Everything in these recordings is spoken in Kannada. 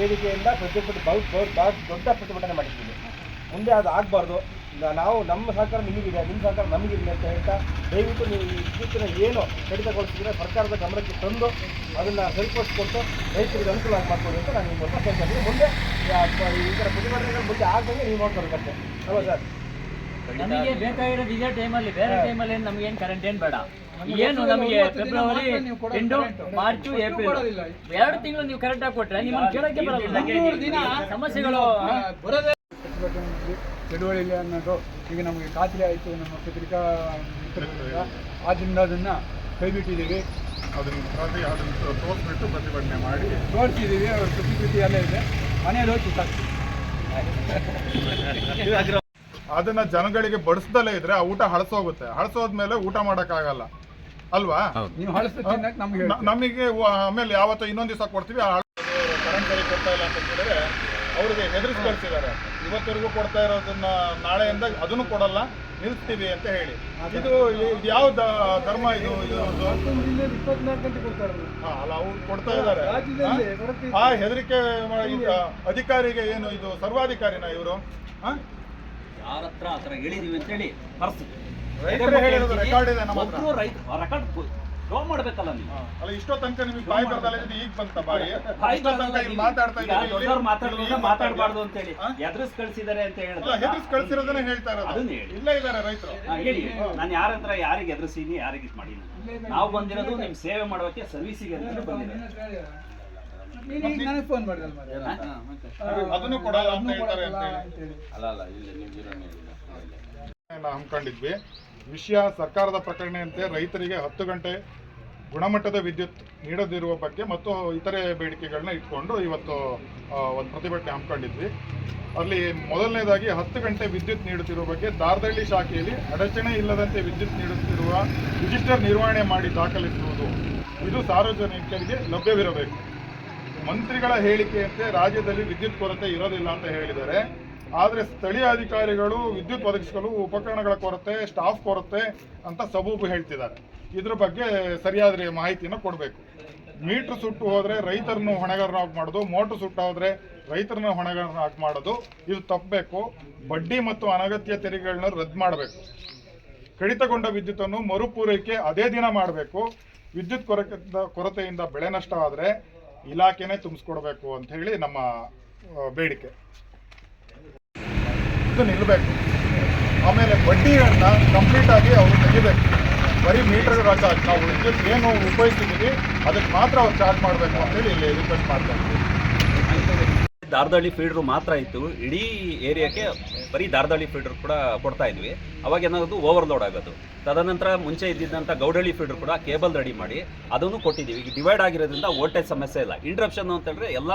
ವೇದಿಕೆಯಿಂದ ಪ್ರತಿಭಟನೆ ಬಹಳ ದೊಡ್ಡ ಪ್ರತಿಭಟನೆ ಮಾಡಿದ್ದೀವಿ. ಮುಂದೆ ಅದು ಆಗಬಾರ್ದು. ನಾವು ನಮ್ಮ ಸಹಕಾರ ನಿಮಗಿದೆ, ನಿಮ್ಮ ಸಹಕಾರ ನಮಗಿದೆ ಅಂತ ಹೇಳ್ತಾ ದಯವಿಟ್ಟು ನೀವು ಇತ್ತೀಚಿನ ಏನು ಕಡಿತಗೊಳಿಸಿದ್ರೆ ಸರ್ಕಾರದ ಗಮನಕ್ಕೆ ತಂದು ಅದನ್ನು ಸರಿಪಡಿಸ್ಕೊಟ್ಟು ರೈತರಿಗೆ ಅನುಕೂಲ ಆಗಿ ಮಾಡ್ಕೊಳ್ಳಿ ಅಂತ ನಾನು ನಿಮ್ಮ ಕೇಳ್ತಾ ಮುಂದೆ ಈ ಥರ ಪ್ರತಿಭಟನೆಗಳು ಮುಂದೆ ಆಗದಂಗೆ ನೀವು ನೋಡ್ಕೊಳ್ಬೇಕಷ್ಟೇ ಅಲ್ವಾ ಸರ್? ನಮಗೆ ಬೇಕಾಗಿರೋದು ಇದೇ ಟೈಮಲ್ಲಿ ಬೇರೆ ಟೈಮಲ್ಲಿ ನಮಗೆ ಏನು ಕರೆಂಟ್ ಏನು ಬೇಡ. ಏನು ನಮಗೆ ಫೆಬ್ರವರಿ ಎಂಟು ಮಾರ್ಚು ಏಪ್ರಿಲ್ ಎರಡು ತಿಂಗಳು ನೀವು ಕರೆಂಟ್ ಆಗಿ ಕೊಟ್ರೆ ನಿಮ್ಮನ್ನು ಕೇಳಕ್ಕೆ ಬರಲ್ಲ. ಸಮಸ್ಯೆಗಳು ಪ್ರತಿಭಟನೆಯಲ್ಲಿ ಚಳುವಳಿಯಲ್ಲಿ ಅನ್ನೋದು ಈಗ ನಮಗೆ ಖಾತ್ರಿ ಆಯಿತು ನಮ್ಮ ಪತ್ರಿಕಾ ಆದ್ದರಿಂದ ಅದನ್ನು ಕೈಬಿಟ್ಟಿದ್ದೀವಿ. ಅದನ್ನು ಅದನ್ನು ತೋರಿಸ್ಬಿಟ್ಟು ಪ್ರತಿಭಟನೆ ಮಾಡಿ. ತೋರಿಸಿದ್ದೀವಿ ಅವ್ರ ಪ್ರತಿಕೃತಿ ಎಲ್ಲ ಇದೆ. ಮನೆಯಲ್ಲಿ ಹೋಗಿ ಕಿತ್ತಾಕ್ತೀವಿ ಅದನ್ನ ಜನಗಳಿಗೆ ಬಡಿಸ್ದಲೇ ಇದ್ರೆ ಆ ಊಟ ಹಳಸೋಗುತ್ತೆ. ಹಳಸೋದ್ಮೇಲೆ ಊಟ ಮಾಡೋಕ್ಕಾಗಲ್ಲ. ಅಲ್ವಾ? ನೀವು ನಮ್ಗೆ ಆಮೇಲೆ ಯಾವತ್ತೋ ಇನ್ನೊಂದು ದಿವಸ ಕೊಡ್ತೀವಿ ಕರೆಂಟ್ ಸರಿ ಕೊಡ್ತಾ ಇಲ್ಲ ಅಂತ ಹೇಳಿದ್ರೆ ಅವ್ರಿಗೆ ಹೆದರಿಸಿ ಕಳ್ಸಿದ್ದಾರೆ ಇವತ್ತರೆಗೂ ಕೊಡ್ತಾ ಇರೋದನ್ನ ನಾಳೆಯಿಂದ ಅದನ್ನು ಕೊಡಲ್ಲ ನಿಲ್ಲಿಸ್ತೀವಿ ಅಂತ ಹೇಳಿ. ಇದು ಯಾವ ಧರ್ಮ ಇದು ಇದು ಇಪ್ಪತ್ನಾಲ್ಕು ಗಂಟೆ ಕೊಡ್ತಾರಲ್ಲ ಹಾ, ಅಲ್ಲ ಅವ್ರು ಕೊಡ್ತಾ ಇದ್ದಾರೆ. ಆ ಹೆದರಿಕೆ ಅಧಿಕಾರಿಗೆ ಏನು ಇದು ಸರ್ವಾಧಿಕಾರಿನ ಇವರು? ಯಾರ ಹತ್ರ ಆ ಥರ ಹೇಳಿದೀವಿ ಅಂತೇಳಿ ರೈತ ರೆಕಾರ್ಡ್ ಶೋ ಮಾಡ್ಬೇಕಲ್ಲ ನೀವು. ಅಲ್ಲ ಇಷ್ಟೋ ತನಕ ನಿಮಗೆ ಬಾಯಿ ಬರ್ದಲ್ಲ ಇದು ಈಗ ಬಂತ ಬಾಯಿ? ಬಾಯಿ ತನಕ ಇಲ್ಲಿ ಮಾತಾಡ್ತಾ ಇದ್ದೀವಿ ಮಾತಾಡಬಾರ್ದು ಅಂತ ಹೇಳಿ ಎದುರಿಸ್ ಕಳಿಸಿದ್ದಾರೆ ಅಂತ ಅಲ್ಲ ಹೇಳಿದ್ರೆ ಕಳ್ಸಿರೋದನ್ನ ಹೇಳ್ತಾ ಇರೋದು. ಅದನ್ನ ಹೇಳಿ. ಇಲ್ಲೇ ಇದ್ದಾರೆ ರೈತರು. ಹೇಳಿ. ನಾನು ಯಾರ ಹತ್ರ ಯಾರಿಗೆ ಎದುರಿಸೀನಿ ಯಾರಿಗೆ ಇದು ಮಾಡೀನಿ ನಾವು ಬಂದಿರೋದು ನಿಮ್ ಸೇವೆ ಮಾಡೋಕೆ ಸರ್ವಿಸಿಗೆ ಅಂತ ಬಂದಿರೋದು ನನಗೆ ಫೋನ್ ಮಾಡಿದಲ್ಲ ಮಾರ್ರೆ. ಅದನ್ನು ಕೊಡಲ್ಲ ಅಂತ ಹೇಳ್ತಾರೆ ಅಂತ ಹೇಳಿ. ಅಂತೇಳಿ. ನಾವು ಹಮ್ಮಿಕೊಂಡಿದ್ವಿ. ವಿಷಯ ಸರ್ಕಾರದ ಪ್ರಕಟಣೆಯಂತೆ ರೈತರಿಗೆ ಹತ್ತು ಗಂಟೆ ಗುಣಮಟ್ಟದ ವಿದ್ಯುತ್ ನೀಡದಿರುವ ಬಗ್ಗೆ ಮತ್ತು ಇತರೆ ಬೇಡಿಕೆಗಳನ್ನ ಇಟ್ಕೊಂಡು ಇವತ್ತು ಒಂದು ಪ್ರತಿಭಟನೆ ಹಮ್ಮಿಕೊಂಡಿದ್ವಿ. ಅಲ್ಲಿ ಮೊದಲನೇದಾಗಿ ಹತ್ತು ಗಂಟೆ ವಿದ್ಯುತ್ ನೀಡುತ್ತಿರುವ ಬಗ್ಗೆ ದಾರದಳ್ಳಿ ಶಾಖೆಯಲ್ಲಿ ಅಡಚಣೆ ಇಲ್ಲದಂತೆ ವಿದ್ಯುತ್ ನೀಡುತ್ತಿರುವ ರಿಜಿಸ್ಟರ್ ನಿರ್ವಹಣೆ ಮಾಡಿ ದಾಖಲಿಸುವುದು. ಇದು ಸಾರ್ವಜನಿಕರಿಗೆ ಲಭ್ಯವಿರಬೇಕು. ಮಂತ್ರಿಗಳ ಹೇಳಿಕೆಯಂತೆ ರಾಜ್ಯದಲ್ಲಿ ವಿದ್ಯುತ್ ಕೊರತೆ ಇರೋದಿಲ್ಲ ಅಂತ ಹೇಳಿದ್ದಾರೆ. ಆದರೆ ಸ್ಥಳೀಯ ಅಧಿಕಾರಿಗಳು ವಿದ್ಯುತ್ ಒದಗಿಸಲು ಉಪಕರಣಗಳ ಕೊರತೆ ಸ್ಟಾಫ್ ಕೊರತೆ ಅಂತ ಸಬೂಬು ಹೇಳ್ತಿದ್ದಾರೆ. ಇದ್ರ ಬಗ್ಗೆ ಸರಿಯಾದ ಮಾಹಿತಿಯನ್ನು ಕೊಡಬೇಕು. ಮೀಟ್ರ್ ಸುಟ್ಟು ಹೋದರೆ ರೈತರನ್ನು ಹೊಣೆಗಾರನಾಗಿ ಮಾಡೋದು, ಮೋಟ್ರ್ ಸುಟ್ಟು ಹೋದರೆ ರೈತರನ್ನ ಹೊಣೆಗಾರನಾಗಿ ಮಾಡೋದು, ಇದು ತಪ್ಪಬೇಕು. ಬಡ್ಡಿ ಮತ್ತು ಅನಗತ್ಯ ತೆರಿಗೆಗಳನ್ನ ರದ್ದು ಮಾಡಬೇಕು. ಕಡಿತಗೊಂಡ ವಿದ್ಯುತ್ತನ್ನು ಮರುಪೂರೈಕೆ ಅದೇ ದಿನ ಮಾಡಬೇಕು. ವಿದ್ಯುತ್ ಕೊರತೆ ಕೊರತೆಯಿಂದ ಬೆಳೆ ನಷ್ಟ ಆದರೆ ಇಲಾಖೆನೇ ತುಂಬಿಸ್ಕೊಡ್ಬೇಕು ಅಂತ ಹೇಳಿ ನಮ್ಮ ಬೇಡಿಕೆ. ಇದು ನಿಲ್ಲಬೇಕು ಆಮೇಲೆ ಬಡ್ಡಿಗಳನ್ನ ಕಂಪ್ಲೀಟ್ ಆಗಿ ಅವರು ತೆಗಿಬೇಕು. ಬರೀ ಮೀಟರ್ ನಾವು ವಿದ್ಯುತ್ ಏನು ಉಪಯೋಗಿಸ್ತಿದ್ದೀವಿ ಅದಕ್ಕೆ ಮಾತ್ರ ಅವ್ರು ಚಾರ್ಜ್ ಮಾಡಬೇಕು ಅಂತೇಳಿ ಇಲ್ಲಿ ರಿಕ್ವೆಸ್ಟ್ ಮಾಡ್ತಾ ಇದ್ದೀವಿ. ದಾರದಳ್ಳಿ ಫೀಡ್ರು ಮಾತ್ರ ಇತ್ತು. ಇಡೀ ಏರಿಯಾಕ್ಕೆ ಬರೀ ದಾರದಳ್ಳಿ ಫೀಲ್ಡ್ರು ಕೂಡ ಕೊಡ್ತಾ ಇದ್ವಿ. ಅವಾಗ ಏನಾಗೋದು ಓವರ್ಲೋಡ್ ಆಗೋದು. ತದನಂತರ ಮುಂಚೆ ಇದ್ದಿದ್ದಂಥ ಗೌಡಳ್ಳಿ ಫೀಲ್ಡ್ರು ಕೂಡ ಕೇಬಲ್ ರೆಡಿ ಮಾಡಿ ಅದನ್ನು ಕೊಟ್ಟಿದ್ದೀವಿ. ಈಗ ಡಿವೈಡ್ ಆಗಿರೋದ್ರಿಂದ ವೋಲ್ಟೇಜ್ ಸಮಸ್ಯೆ ಇಲ್ಲ. ಇಂಟ್ರಪ್ಷನ್ ಅಂತ ಹೇಳಿದ್ರೆ ಎಲ್ಲ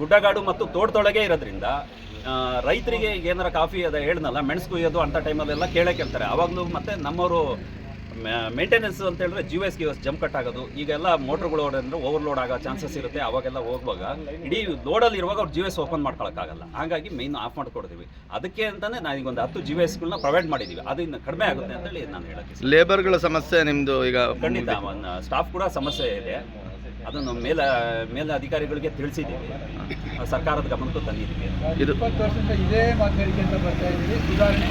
ಗುಡ್ಡಗಾಡು ಮತ್ತು ತೋಟದೊಳಗೆ ಇರೋದ್ರಿಂದ ರೈತರಿಗೆ ಏನಾರ ಕಾಫಿ ಅದ ಹೇಳನಲ್ಲ ಮೆಣಸು ಕುಯ್ಯೋದು ಅಂಥ ಟೈಮಲ್ಲೆಲ್ಲ ಕೇಳೇ ಕೇಳ್ತಾರೆ. ಅವಾಗಲೂ ಮತ್ತೆ ನಮ್ಮವರು ಮೇಂಟೆನೆನ್ಸ್ ಅಂತ ಹೇಳಿದ್ರೆ ಜಿ ಎಸ್ ಗಿ ಎಸ್ ಜಂಪ್ ಕಟ್ ಆಗೋದು. ಈಗೆಲ್ಲ ಮೋಟರ್ಗಳು ಓಡೋದ್ರೆ ಓವರ್ಲೋಡ್ ಆಗೋ ಚಾನ್ಸಸ್ ಇರುತ್ತೆ. ಅವಾಗೆಲ್ಲ ಹೋಗುವಾಗ ಇಡೀ ಲೋಡಲ್ಲಿ ಇರುವಾಗ ಅವ್ರು ಜಿ ಎಸ್ ಓಪನ್ ಮಾಡ್ಕೊಳಕ್ಕಾಗಲ್ಲ. ಹಾಗಾಗಿ ಮೈನ್ ಆಫ್ ಮಾಡ್ಕೊಡ್ತೀವಿ. ಅದಕ್ಕೆ ಅಂತಾನೆ ನಾನು ಈಗ ಒಂದು ಹತ್ತು ಜಿ ಎಸ್ಗಳನ್ನ ಪ್ರೊವೈಡ್ ಮಾಡಿದ್ದೀವಿ ಅದು ಇನ್ನು ಕಡಿಮೆ ಆಗುತ್ತೆ ಅಂತೇಳಿ ನಾನು ಹೇಳಕ್ಕೆ ಲೇಬರ್ಗಳ ಸಮಸ್ಯೆ ನಿಮ್ಮದು ಈಗ ಖಂಡಿತ. ಸ್ಟಾಫ್ ಕೂಡ ಸಮಸ್ಯೆ ಇದೆ. ಅದನ್ನು ಮೇಲ ಮೇಲ ಅಧಿಕಾರಿಗಳಿಗೆ ತಿಳಿಸಿದ್ದೀವಿ ಸರ್ಕಾರದ ಗಮನಕ್ಕೂ ತಂದಿದ್ದೀವಿ ಇದು ಇಪ್ಪತ್ತು ವರ್ಷದಿಂದ ಇದೇ ಮಾತು ಹೇಳಿಕೆ ಅಂತ ಬರ್ತಾ ಇದ್ದೀವಿ. ಸುಧಾರಣೆ